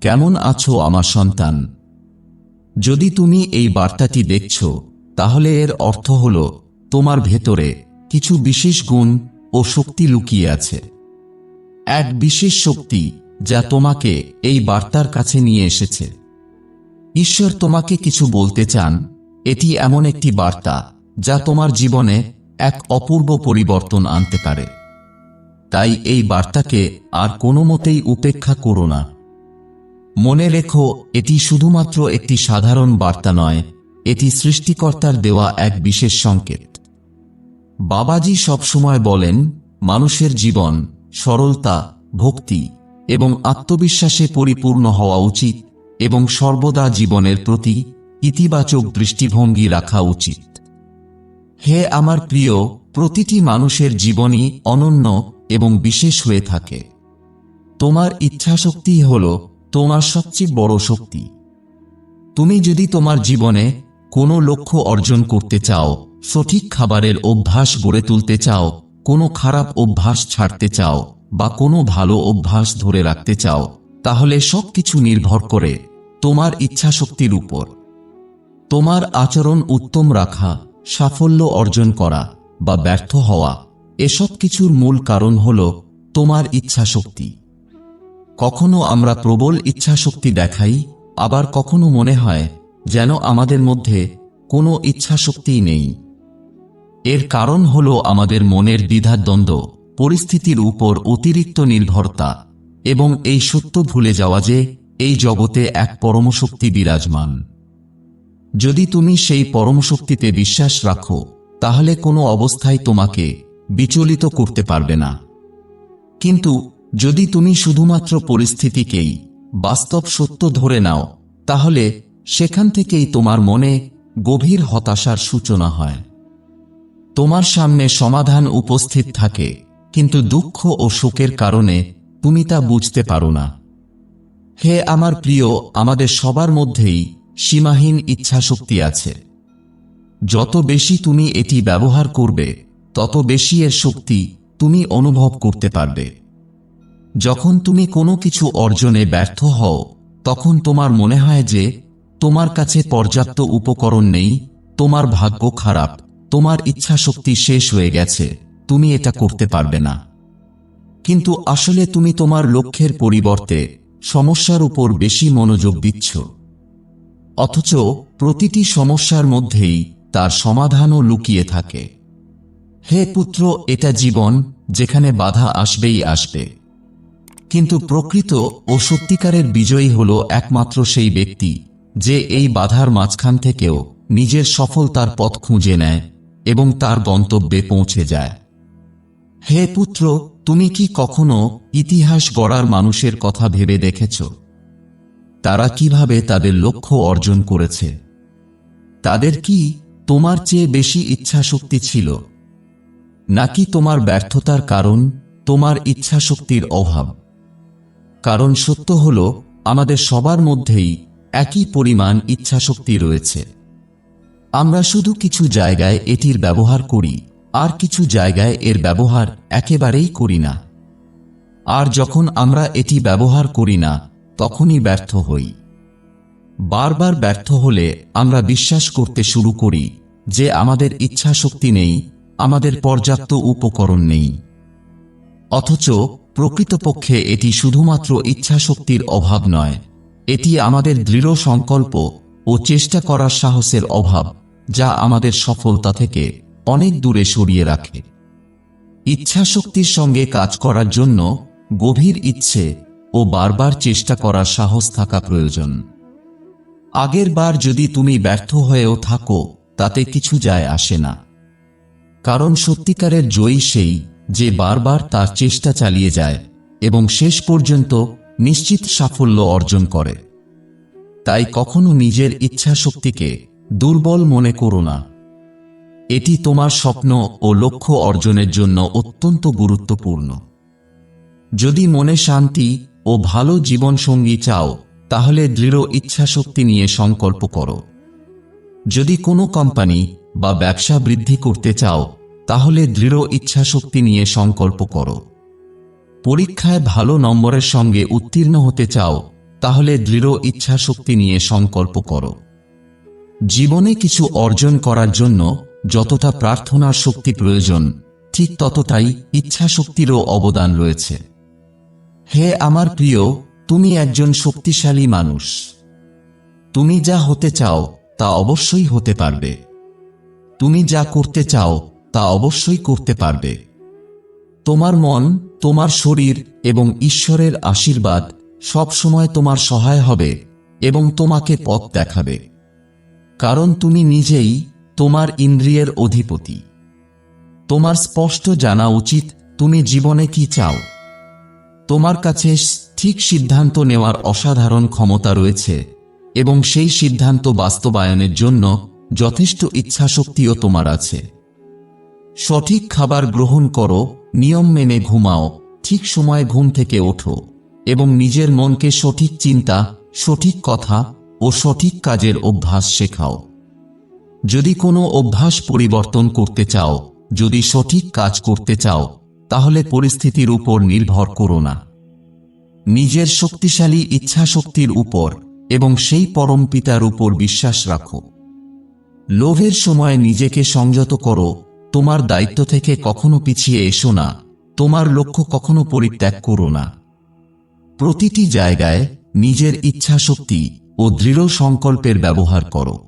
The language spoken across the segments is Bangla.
কেমন আছো আমার সন্তান? যদি তুমি এই বার্তাটি দেখছ, তাহলে এর অর্থ হল, তোমার ভেতরে কিছু বিশেষ গুণ ও শক্তি লুকিয়ে আছে। এক বিশেষ শক্তি যা তোমাকে এই বার্তার কাছে নিয়ে এসেছে। ঈশ্বর তোমাকে কিছু বলতে চান, এটি এমন একটি বার্তা যা তোমার জীবনে এক অপূর্ব পরিবর্তন আনতে পারে। তাই এই বার্তাকে আর কোনো মতেই উপেক্ষা করো না। মনে রেখো, এটি শুধুমাত্র একটি সাধারণ বার্তা নয়, এটি সৃষ্টিকর্তার দেওয়া এক বিশেষ সংকেত। বাবাজি সবসময় বলেন, মানুষের জীবন, সরলতা, ভক্তি এবং আত্মবিশ্বাসে পরিপূর্ণ হওয়া উচিত এবং সর্বদা জীবনের প্রতি ইতিবাচক দৃষ্টিভঙ্গি রাখা উচিত। হে আমার প্রিয়, প্রতিটি মানুষের জীবনই অনন্য এবং বিশেষ হয়ে থাকে। তোমার ইচ্ছাশক্তি হল তোমার সবচেয়ে বড় শক্তি। তুমি যদি তোমার জীবনে কোনো লক্ষ্য অর্জন করতে চাও, সঠিক খাবারের অভ্যাস গড়ে তুলতে চাও, কোনো খারাপ অভ্যাস ছাড়তে চাও বা কোনো ভালো অভ্যাস ধরে রাখতে চাও, তাহলে সবকিছু নির্ভর করে তোমার ইচ্ছাশক্তির উপর। তোমার আচরণ উত্তম রাখা, সাফল্য অর্জন করা বা ব্যর্থ হওয়া এসব কিছুর মূল কারণ হল তোমার ইচ্ছা ইচ্ছাশক্তি। কখনো আমরা প্রবল ইচ্ছাশক্তি দেখাই, আবার কখনো মনে হয় যেন আমাদের মধ্যে কোনো ইচ্ছাশক্তিই নেই। এর কারণ হল আমাদের মনের দ্বিধাদ্বন্দ্ব, পরিস্থিতির উপর অতিরিক্ত নির্ভরতা এবং এই সত্য ভুলে যাওয়া যে এই জগতে এক পরমশক্তি বিরাজমান। যদি তুমি সেই পরমশক্তিতে বিশ্বাস রাখো, তাহলে কোনো অবস্থায় তোমাকে বিচলিত করতে পারবে না। কিন্তু যদি তুমি শুধুমাত্র পরিস্থিতিকেই বাস্তব সত্য ধরে নাও, তাহলে সেখান থেকেই তোমার মনে গভীর হতাশার সূচনা হয়। তোমার সামনে সমাধান উপস্থিত থাকে, কিন্তু দুঃখ ও শোকের কারণে তুমি তা বুঝতে পারো না। হে আমার প্রিয়, আমাদের সবার মধ্যেই সীমাহীন ইচ্ছাশক্তি আছে। যত বেশি তুমি এটি ব্যবহার করবে, তত বেশি এর শক্তি তুমি অনুভব করতে পারবে। যখন তুমি কোনো কিছু অর্জনে ব্যর্থ হও, তখন তোমার মনে হয় যে, তোমার কাছে পর্যাপ্ত উপকরণ নেই, তোমার ভাগ্য খারাপ, তোমার ইচ্ছাশক্তি শেষ হয়ে গেছে, তুমি এটা করতে পারবে না। কিন্তু আসলে তুমি তোমার লক্ষ্যের পরিবর্তে সমস্যার উপর বেশি মনোযোগ দিচ্ছ। অথচ প্রতিটি সমস্যার মধ্যেই তার সমাধানও লুকিয়ে থাকে। হে পুত্র, এটা জীবন যেখানে বাধা আসবেই আসবে। কিন্তু প্রকৃত ও সত্যিকারের বিজয়ী হল একমাত্র সেই ব্যক্তি, যে এই বাধার মাঝখান থেকেও নিজের সফলতার পথ খুঁজে নেয় এবং তার গন্তব্যে পৌঁছে যায়। হে পুত্র, তুমি কি কখনো ইতিহাস গড়ার মানুষের কথা ভেবে দেখেছ? তারা কীভাবে তাদের লক্ষ্য অর্জন করেছে? তাদের কি তোমার চেয়ে বেশি ইচ্ছাশক্তি ছিল? নাকি তোমার ব্যর্থতার কারণ, তোমার ইচ্ছাশক্তির অভাব? কারণ সত্য হল, আমাদের সবার মধ্যেই একই পরিমাণ ইচ্ছাশক্তি রয়েছে। আমরা শুধু কিছু জায়গায় এটির ব্যবহার করি, আর কিছু জায়গায় এর ব্যবহার একেবারেই করি না। আর যখন আমরা এটি ব্যবহার করি না, তখনই ব্যর্থ হই। বারবার ব্যর্থ হলে আমরা বিশ্বাস করতে শুরু করি যে আমাদের ইচ্ছাশক্তি নেই, আমাদের পর্যাপ্ত উপকরণ নেই। অথচ প্রকৃতপক্ষে এটি শুধুমাত্র ইচ্ছাশক্তির অভাব নয়। এটি আমাদের দৃঢ় সংকল্প ও চেষ্টা করার সাহসের অভাব, যা আমাদের সফলতা থেকে অনেক দূরে সরিয়ে রাখে। ইচ্ছাশক্তির সঙ্গে কাজ করার জন্য গভীর ইচ্ছে ও বারবার চেষ্টা করার সাহস থাকা প্রয়োজন। আগের বার যদি তুমি ব্যর্থ হয়েও থাকো, তাতে কিছু যায় আসে না। কারণ সত্যিকারের জয়ী সেই যে বারবার তার চেষ্টা চালিয়ে যায় এবং শেষ পর্যন্ত নিশ্চিত সাফল্য অর্জন করে। তাই কখনো নিজের ইচ্ছাশক্তিকে দুর্বল মনে করো না। এটি তোমার স্বপ্ন ও লক্ষ্য অর্জনের জন্য অত্যন্ত গুরুত্বপূর্ণ। যদি মনে শান্তি ও ভালো জীবনসঙ্গী চাও, তাহলে দৃঢ় ইচ্ছাশক্তি নিয়ে সংকল্প করো। যদি কোনো কোম্পানি বা ব্যবসা বৃদ্ধি করতে চাও তাহলে দৃঢ় ইচ্ছাশক্তি নিয়ে সংকল্প করো। পরীক্ষায় ভালো নম্বরের সঙ্গে উত্তীর্ণ হতে চাও, তাহলে দৃঢ় ইচ্ছা শক্তি নিয়ে সংকল্প করো। জীবনে কিছু অর্জন করার জন্য যতটা প্রার্থনার শক্তি প্রয়োজন, ঠিক ততটাই ইচ্ছা শক্তিরও অবদান রয়েছে। হে আমার প্রিয়, তুমি একজন শক্তিশালী মানুষ। তুমি যা হতে চাও তা অবশ্যই হতে পারবে। তুমি যা করতে চাও তা অবশ্যই করতে পারবে। তোমার মন, তোমার শরীর এবং ঈশ্বরের আশীর্বাদ সব সময় তোমার সহায় হবে এবং তোমাকে পথ দেখাবে। কারণ তুমি নিজেই তোমার ইন্দ্রিয়ের অধিপতি। তোমার স্পষ্ট জানা উচিত তুমি জীবনে কি চাও। তোমার কাছে ঠিক সিদ্ধান্ত নেওয়ার অসাধারণ ক্ষমতা রয়েছে এবং সেই সিদ্ধান্ত বাস্তবায়নের জন্য যথেষ্ট ইচ্ছাশক্তিও তোমার আছে। সঠিক খাবার গ্রহণ করো, নিয়ম মেনে ঘুমাও, ঠিক সময়ে ঘুম থেকে ওঠো, এবং নিজের মনকে সঠিক চিন্তা, সঠিক কথা ও সঠিক কাজের অভ্যাস শেখাও। যদি কোনো অভ্যাস পরিবর্তন করতে চাও, যদি সঠিক কাজ করতে চাও, তাহলে পরিস্থিতির উপর নির্ভর করো না। নিজের শক্তিশালী ইচ্ছাশক্তির উপর এবং সেই পরম পিতার উপর বিশ্বাস রাখো। লোভের সময় নিজেকে সংযত করো তোমার দায়িত্ব থেকে কখনো পিছিয়ে এসো না। তোমার লক্ষ্য কখনো পরিত্যাগ করো না। প্রতিটি জায়গায় নিজের ইচ্ছাশক্তি ও দৃঢ় সংকল্পের ব্যবহার করো।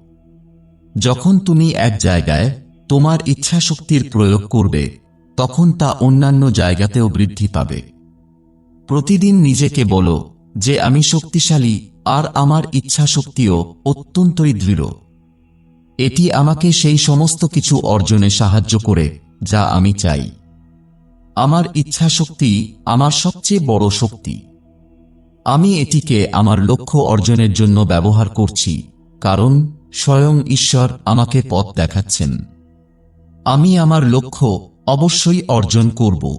যখন তুমি এক জায়গায় তোমার ইচ্ছাশক্তির প্রয়োগ করবে, তখন তা অন্যান্য জায়গাতেও বৃদ্ধি পাবে। প্রতিদিন নিজেকে বলো যে, আমি শক্তিশালী আর আমার ইচ্ছাশক্তিও অত্যন্তই দৃঢ়। এটি আমাকে সেই সমস্ত কিছু অর্জনে সাহায্য করে, যা আমি চাই। আমার ইচ্ছাশক্তি আমার সবচেয়ে বড় শক্তি। আমি এটিকে আমার লক্ষ্য অর্জনের জন্য ব্যবহার করছি, কারণ স্বয়ং ঈশ্বর আমাকে পথ দেখাচ্ছেন। আমি আমার লক্ষ্য অবশ্যই অর্জন করব।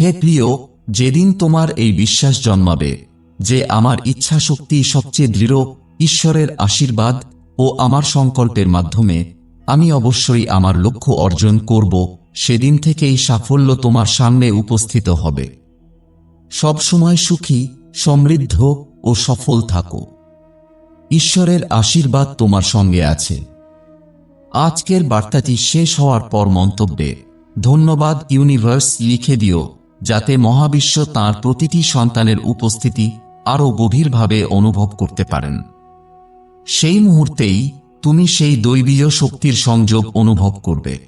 হে প্রিয়, যেদিন তোমার এই বিশ্বাস জন্মাবে, যে আমার ইচ্ছা শক্তি সবচেয়ে দৃঢ়, ঈশ্বরের আশীর্বাদ ও আমার সংকল্পের মাধ্যমে, আমি অবশ্যই আমার লক্ষ্য অর্জন করব, সেদিন থেকেই সাফল্য তোমার সামনে উপস্থিত হবে। সবসময় সুখী, সমৃদ্ধ ও সফল থাকো। ঈশ্বরের আশীর্বাদ তোমার সঙ্গে আছে। আজকের বার্তাটি শেষ হওয়ার পর মন্তব্যে, ধন্যবাদ ইউনিভার্স লিখে দিও, যাতে মহাবিশ্ব তার প্রতিটি সন্তানের উপস্থিতি আরও গভীরভাবে অনুভব করতে পারেন। সেই মুহূর্তেই তুমি সেই দৈবীয় শক্তির সংযোগ অনুভব করবে।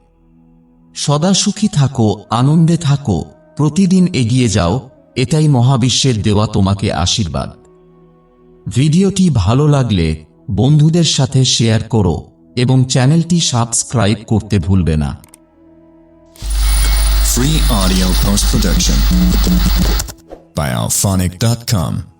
সদা সুখী থাকো, আনন্দে থাকো, প্রতিদিন এগিয়ে যাও, এটাই মহাবিশ্বের দেওয়া তোমাকে আশীর্বাদ। ভিডিওটি ভালো লাগলে বন্ধুদের সাথে শেয়ার করো এবং চ্যানেলটি সাবস্ক্রাইব করতে ভুলবে না। Free audio post production by alphonic.com.